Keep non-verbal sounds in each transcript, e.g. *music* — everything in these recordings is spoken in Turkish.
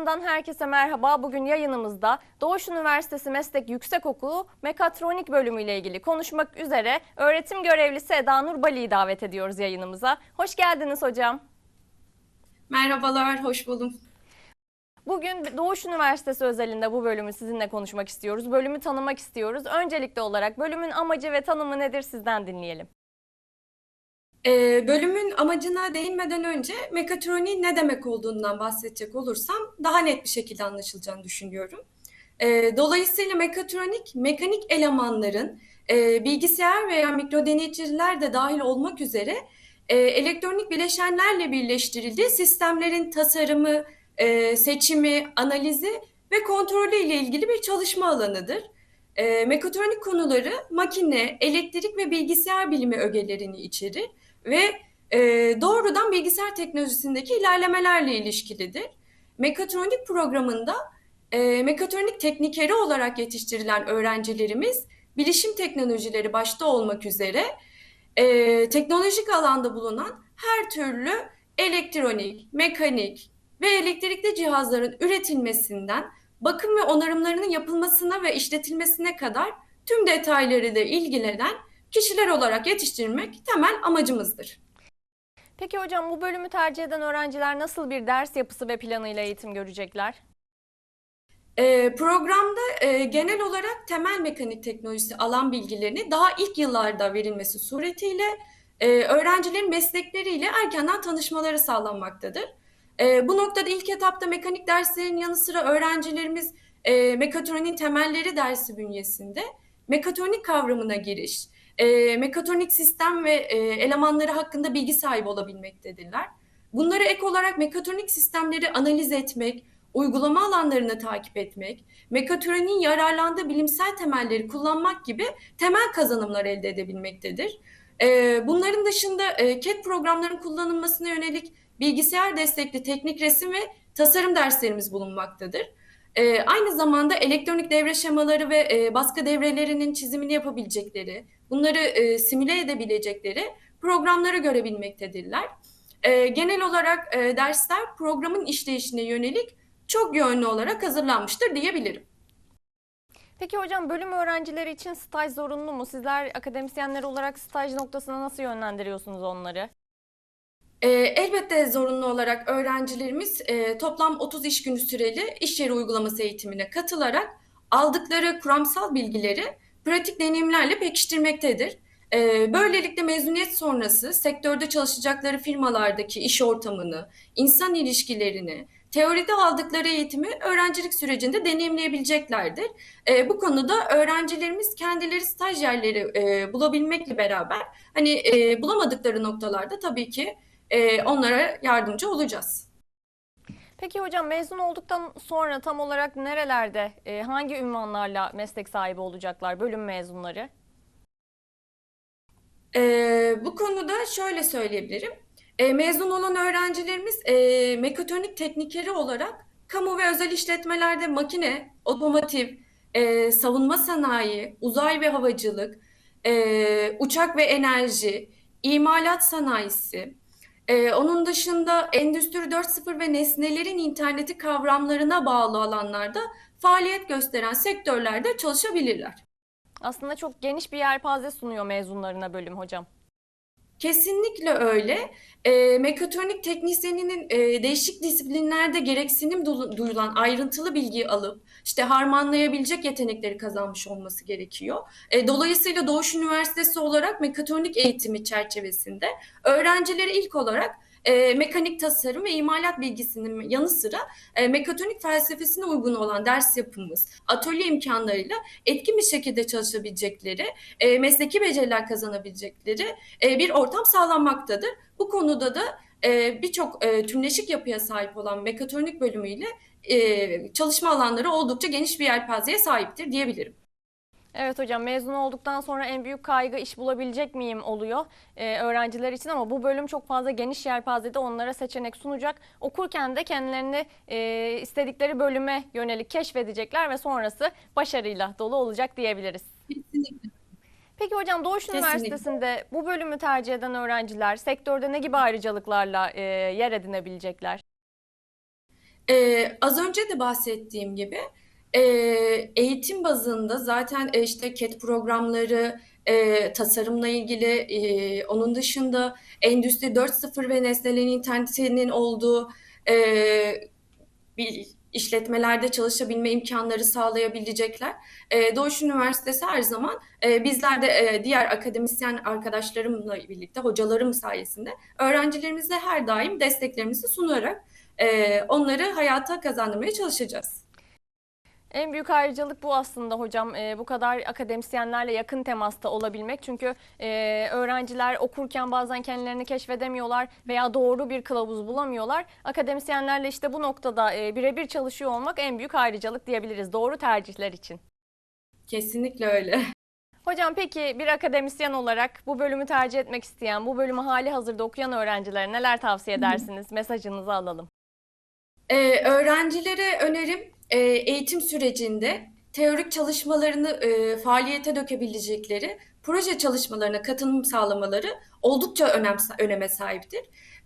Pusulası'ndan herkese merhaba. Bugün yayınımızda Doğuş Üniversitesi Meslek Yüksekokulu Mekatronik bölümü ile ilgili konuşmak üzere öğretim görevlisi Eda Nur Bali'yi davet ediyoruz yayınımıza. Hoş geldiniz hocam. Merhabalar, hoş buldum. Bugün Doğuş Üniversitesi özelinde bu bölümü sizinle konuşmak istiyoruz. Bölümü tanımak istiyoruz. Öncelikli olarak bölümün amacı ve tanımı nedir sizden dinleyelim. Ee, bölümün amacına değinmeden önce mekatroniğin ne demek olduğundan bahsedecek olursam daha net bir şekilde anlaşılacağını düşünüyorum. Ee, dolayısıyla mekatronik, mekanik elemanların e, bilgisayar veya mikrodeneyiciler de dahil olmak üzere e, elektronik bileşenlerle birleştirildiği sistemlerin tasarımı, e, seçimi, analizi ve kontrolü ile ilgili bir çalışma alanıdır. E, mekatronik konuları makine, elektrik ve bilgisayar bilimi ögelerini içerir ve e, doğrudan bilgisayar teknolojisindeki ilerlemelerle ilişkilidir. Mekatronik programında e, mekatronik teknikeri olarak yetiştirilen öğrencilerimiz bilişim teknolojileri başta olmak üzere e, teknolojik alanda bulunan her türlü elektronik, mekanik ve elektrikli cihazların üretilmesinden bakım ve onarımlarının yapılmasına ve işletilmesine kadar tüm detaylarıyla ilgilenen kişiler olarak yetiştirmek temel amacımızdır. Peki hocam bu bölümü tercih eden öğrenciler nasıl bir ders yapısı ve planıyla eğitim görecekler? Ee, programda e, genel olarak temel mekanik teknolojisi alan bilgilerini daha ilk yıllarda verilmesi suretiyle e, öğrencilerin meslekleriyle erkenden tanışmaları sağlanmaktadır. E, bu noktada ilk etapta mekanik derslerin yanı sıra öğrencilerimiz e, mekatronik temelleri dersi bünyesinde mekatronik kavramına giriş, e, mekatronik sistem ve e, elemanları hakkında bilgi sahibi olabilmektedirler. Bunlara ek olarak mekatronik sistemleri analiz etmek, uygulama alanlarını takip etmek, mekatroniğin yararlandığı bilimsel temelleri kullanmak gibi temel kazanımlar elde edebilmektedir. E, bunların dışında e, CAD programların kullanılmasına yönelik bilgisayar destekli teknik resim ve tasarım derslerimiz bulunmaktadır. E, aynı zamanda elektronik devre şemaları ve e, baskı devrelerinin çizimini yapabilecekleri, bunları e, simüle edebilecekleri programları görebilmektedirler. E, genel olarak e, dersler programın işleyişine yönelik çok yönlü olarak hazırlanmıştır diyebilirim. Peki hocam bölüm öğrencileri için staj zorunlu mu? Sizler akademisyenler olarak staj noktasına nasıl yönlendiriyorsunuz onları? E, elbette zorunlu olarak öğrencilerimiz e, toplam 30 iş günü süreli iş yeri uygulaması eğitimine katılarak aldıkları kuramsal bilgileri pratik deneyimlerle pekiştirmektedir. E, böylelikle mezuniyet sonrası sektörde çalışacakları firmalardaki iş ortamını, insan ilişkilerini, teoride aldıkları eğitimi öğrencilik sürecinde deneyimleyebileceklerdir. E, bu konuda öğrencilerimiz kendileri staj yerleri e, bulabilmekle beraber hani e, bulamadıkları noktalarda tabii ki e, onlara yardımcı olacağız. Peki hocam mezun olduktan sonra tam olarak nerelerde, e, hangi ünvanlarla meslek sahibi olacaklar bölüm mezunları? E, bu konuda şöyle söyleyebilirim. E, mezun olan öğrencilerimiz e, mekatronik teknikeri olarak kamu ve özel işletmelerde makine, otomotiv, e, savunma sanayi, uzay ve havacılık, e, uçak ve enerji, imalat sanayisi, e, onun dışında Endüstri 4.0 ve nesnelerin interneti kavramlarına bağlı alanlarda faaliyet gösteren sektörlerde çalışabilirler. Aslında çok geniş bir yelpaze sunuyor mezunlarına bölüm hocam. Kesinlikle öyle. E, mekatronik teknisyeninin e, değişik disiplinlerde gereksinim du- duyulan ayrıntılı bilgiyi alıp işte harmanlayabilecek yetenekleri kazanmış olması gerekiyor. E, dolayısıyla Doğuş Üniversitesi olarak mekatronik eğitimi çerçevesinde öğrencileri ilk olarak e, mekanik tasarım ve imalat bilgisinin yanı sıra e, mekatronik felsefesine uygun olan ders yapımız, atölye imkanlarıyla etkin bir şekilde çalışabilecekleri, e, mesleki beceriler kazanabilecekleri e, bir ortam sağlanmaktadır. Bu konuda da e, birçok e, tümleşik yapıya sahip olan mekatronik bölümüyle e, çalışma alanları oldukça geniş bir yelpazeye sahiptir diyebilirim. Evet hocam mezun olduktan sonra en büyük kaygı iş bulabilecek miyim oluyor e, öğrenciler için ama bu bölüm çok fazla geniş yelpazede onlara seçenek sunacak. Okurken de kendilerini e, istedikleri bölüme yönelik keşfedecekler ve sonrası başarıyla dolu olacak diyebiliriz. Kesinlikle. Peki hocam Doğuş Kesinlikle. Üniversitesi'nde bu bölümü tercih eden öğrenciler sektörde ne gibi ayrıcalıklarla e, yer edinebilecekler? Ee, az önce de bahsettiğim gibi e, eğitim bazında zaten e, işte CAT programları, e, tasarımla ilgili, e, onun dışında Endüstri 4.0 ve nesnelerin internetinin olduğu e, bir işletmelerde çalışabilme imkanları sağlayabilecekler. E, Doğuş Üniversitesi her zaman e, bizler de e, diğer akademisyen arkadaşlarımla birlikte, hocalarım sayesinde öğrencilerimize her daim desteklerimizi sunarak e, onları hayata kazandırmaya çalışacağız. En büyük ayrıcalık bu aslında hocam. Ee, bu kadar akademisyenlerle yakın temasta olabilmek. Çünkü e, öğrenciler okurken bazen kendilerini keşfedemiyorlar veya doğru bir kılavuz bulamıyorlar. Akademisyenlerle işte bu noktada e, birebir çalışıyor olmak en büyük ayrıcalık diyebiliriz. Doğru tercihler için. Kesinlikle öyle. *laughs* Hocam peki bir akademisyen olarak bu bölümü tercih etmek isteyen, bu bölümü hali hazırda okuyan öğrencilere neler tavsiye edersiniz? Mesajınızı alalım. Ee, öğrencilere önerim e, eğitim sürecinde teorik çalışmalarını e, faaliyete dökebilecekleri proje çalışmalarına katılım sağlamaları oldukça önem, öneme sahiptir.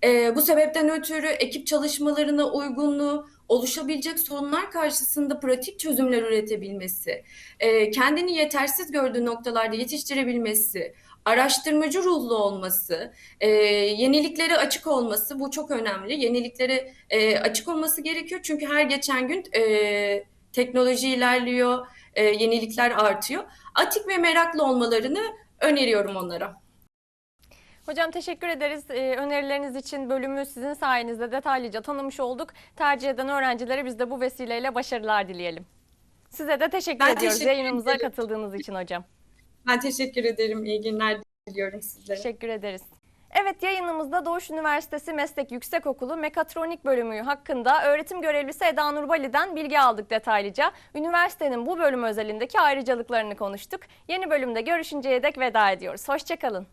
E, bu sebepten ötürü ekip çalışmalarına uygunluğu, oluşabilecek sorunlar karşısında pratik çözümler üretebilmesi, e, kendini yetersiz gördüğü noktalarda yetiştirebilmesi, araştırmacı ruhlu olması, e, yeniliklere açık olması bu çok önemli. Yeniliklere e, açık olması gerekiyor çünkü her geçen gün e, teknoloji ilerliyor, e, yenilikler artıyor. Atik ve meraklı olmalarını öneriyorum onlara. Hocam teşekkür ederiz. Ee, önerileriniz için bölümü sizin sayenizde detaylıca tanımış olduk. Tercih eden öğrencilere biz de bu vesileyle başarılar dileyelim. Size de teşekkür Ben ediyoruz teşekkür yayınımıza ederim. katıldığınız için hocam. Ben teşekkür ederim. İyi günler diliyorum sizlere. Teşekkür ederiz. Evet yayınımızda Doğuş Üniversitesi Meslek Yüksekokulu Mekatronik Bölümü hakkında öğretim görevlisi Eda Nurbali'den bilgi aldık detaylıca. Üniversitenin bu bölüm özelindeki ayrıcalıklarını konuştuk. Yeni bölümde görüşünceye dek veda ediyoruz. Hoşçakalın.